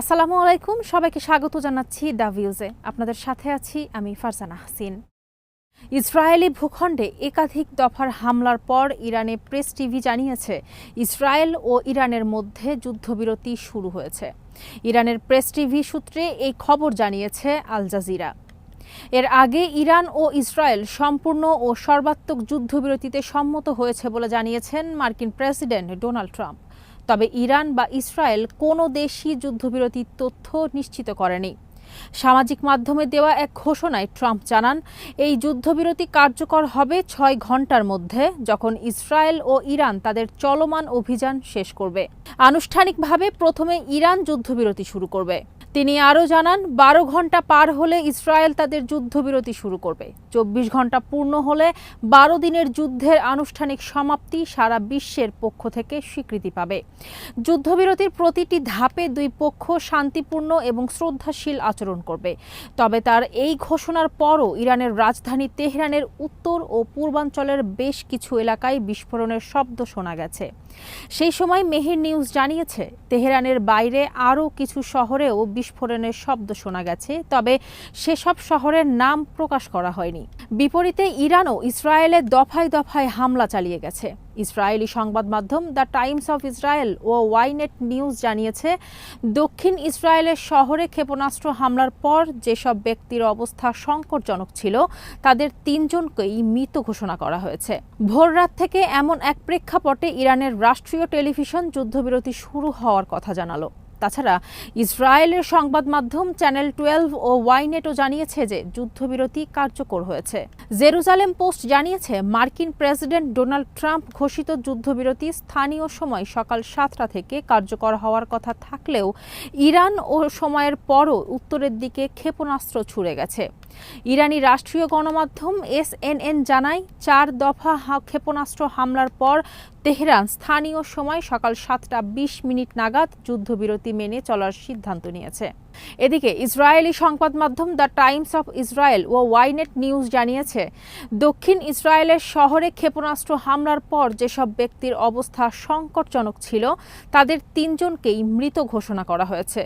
আসসালামু আলাইকুম, সবাইকে স্বাগত জানাচ্ছি দ্য ভিউজে। আপনাদের সাথে আছি আমি ফারজানা হাসিন। ইসরায়েলি ভূখণ্ডে একাধিক দফার হামলার পর ইরানে প্রেস টিভি জানিয়েছে, ইসরায়েল ও ইরানের মধ্যে যুদ্ধবিরতি শুরু হয়েছে। ইরানের প্রেস টিভি সূত্রে এই খবর জানিয়েছে আল জাজিরা। এর আগে ইরান ও ইসরায়েল সম্পূর্ণ ও সর্বাত্মক যুদ্ধবিরতিতে সম্মত হয়েছে বলে জানিয়েছেন মার্কিন প্রেসিডেন্ট ডোনাল্ড ট্রাম্প। তবে ইরান বা ইসরায়েল কোনো দেশই যুদ্ধবিরতির তথ্য নিশ্চিত করেনি। সামাজিক মাধ্যমে দেওয়া এক ঘোষণায় ট্রাম্প জানান, এই যুদ্ধবিরতি কার্যকর হবে ছয় ঘণ্টার মধ্যে যখন ইসরায়েল ও ইরান তাদের চলমান অভিযান শেষ করবে। আনুষ্ঠানিকভাবে প্রথমে ইরান যুদ্ধবিরতি শুরু করবে। তিনি আরও জানান, বারো ঘণ্টা পার হলে ইসরায়েল তাদের যুদ্ধবিরতি শুরু করবে। চব্বিশ ঘণ্টা পূর্ণ হলে বারো দিনের যুদ্ধের আনুষ্ঠানিক সমাপ্তি সারা বিশ্বের পক্ষ থেকে স্বীকৃতি পাবে। যুদ্ধবিরতির প্রতিটি ধাপে দুই পক্ষ শান্তিপূর্ণ এবং শ্রদ্ধাশীল আচরণ করবে। তবে তার এই ঘোষণার পরও ইরানের রাজধানী তেহরানের উত্তর ও পূর্বাঞ্চলের বেশ কিছু এলাকায় বিস্ফোরণের শব্দ শোনা গেছে। সেই সময় মেহের নিউজ জানিয়েছে, তেহরানের বাইরে আরও কিছু শহরেও বিস্ফোরণের শব্দ শোনা গেছে, তবে সেসব শহরের নাম প্রকাশ করা হয়নি। বিপরীতে ইরানও ইসরায়েলের দফায় দফায় হামলা চালিয়ে গেছে। ইসরায়েলি সংবাদ মাধ্যম দ্য টাইমস অফ ইসরায়েল ও ওয়াইনেট নিউজ জানিয়েছে, দক্ষিণ ইসরায়েলের শহরে ক্ষেপণাস্ত্র হামলার পর যেসব ব্যক্তির অবস্থা সংকটজনক ছিল, তাদের তিনজনকেই মৃত ঘোষণা করা হয়েছে। ভোররাত থেকে এমন এক প্রেক্ষাপটে ইরানের রাষ্ট্রীয় টেলিভিশন যুদ্ধবিরতি শুরু হওয়ার কথা জানালো। তাছাড়া ইসরায়েলের সংবাদ মাধ্যম চ্যানেল টুয়েলভ ও ওয়াইনেটও জানিয়েছে যে যুদ্ধবিরতি কার্যকর হয়েছে। জেরুজালেম পোস্ট জানিয়েছে, মার্কিন প্রেসিডেন্ট ডোনাল্ড ট্রাম্প ঘোষিত যুদ্ধবিরতি স্থানীয় সময় সকাল সাতটা থেকে কার্যকর হওয়ার কথা থাকলেও ইরান ও সময়ের পরও উত্তরের দিকে ক্ষেপণাস্ত্র ছুড়ে গেছে। ইরানি রাষ্ট্রীয় গণমাধ্যম এসএনএন জানায়, চার দফা ক্ষেপণাস্ত্র হামলার পর তেহরান স্থানীয় সময় সকাল সাতটা বিশ মিনিট নাগাদ যুদ্ধবিরতি মেনে চলার সিদ্ধান্ত নিয়েছে। এদিকে ইসরায়েলি সংবাদ মাধ্যম দ্য টাইমস অফ ইসরায়েল ও ওয়াইনেট নিউজ জানিয়েছে, দক্ষিণ ইসরায়েলের শহরে ক্ষেপণাস্ত্র হামলার পর যেসব ব্যক্তির অবস্থা সংকটজনক ছিল, তাদের তিনজনকেই মৃত ঘোষণা করা হয়েছে।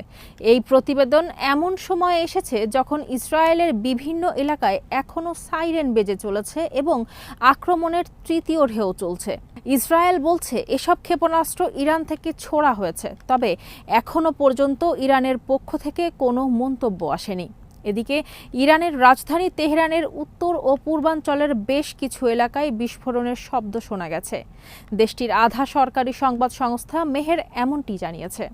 এই প্রতিবেদন এমন সময়ে এসেছে যখন ইসরায়েলের বিভিন্ন এলাকায় এখনও সাইরেন বেজে চলেছে এবং আক্রমণের তৃতীয় ঢেউ চলছে। ইসরায়েল বলছে, এসব ক্ষেপণাস্ত্র ইরান থেকে ছোড়া হয়েছে। তবে এখনও পর্যন্ত ইরানের পক্ষ থেকে কোনো মন্তব্য আসেনি। এদিকে ইরানের রাজধানী তেহরানের উত্তর ও পূর্বাঞ্চলের বেশ কিছু এলাকায় বিস্ফোরণের শব্দ শোনা গেছে। দেশটির আধা সরকারি সংবাদ সংস্থা মেহের এমনটি জানিয়েছে।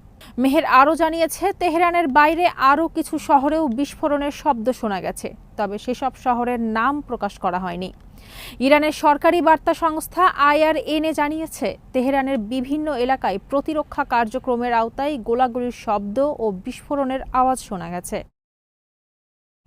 মেহের আরও জানিয়েছে, তেহরানের বাইরে আরও কিছু শহরেও বিস্ফোরণের শব্দ শোনা গেছে, তবে সেসব শহরের নাম প্রকাশ করা হয়নি। ইরানের সরকারি বার্তা সংস্থা আইআরএনএ জানিয়েছে, তেহরানের বিভিন্ন এলাকায় প্রতিরক্ষা কার্যক্রমের আওতায় গোলাগুলির শব্দ ও বিস্ফোরণের আওয়াজ শোনা গেছে।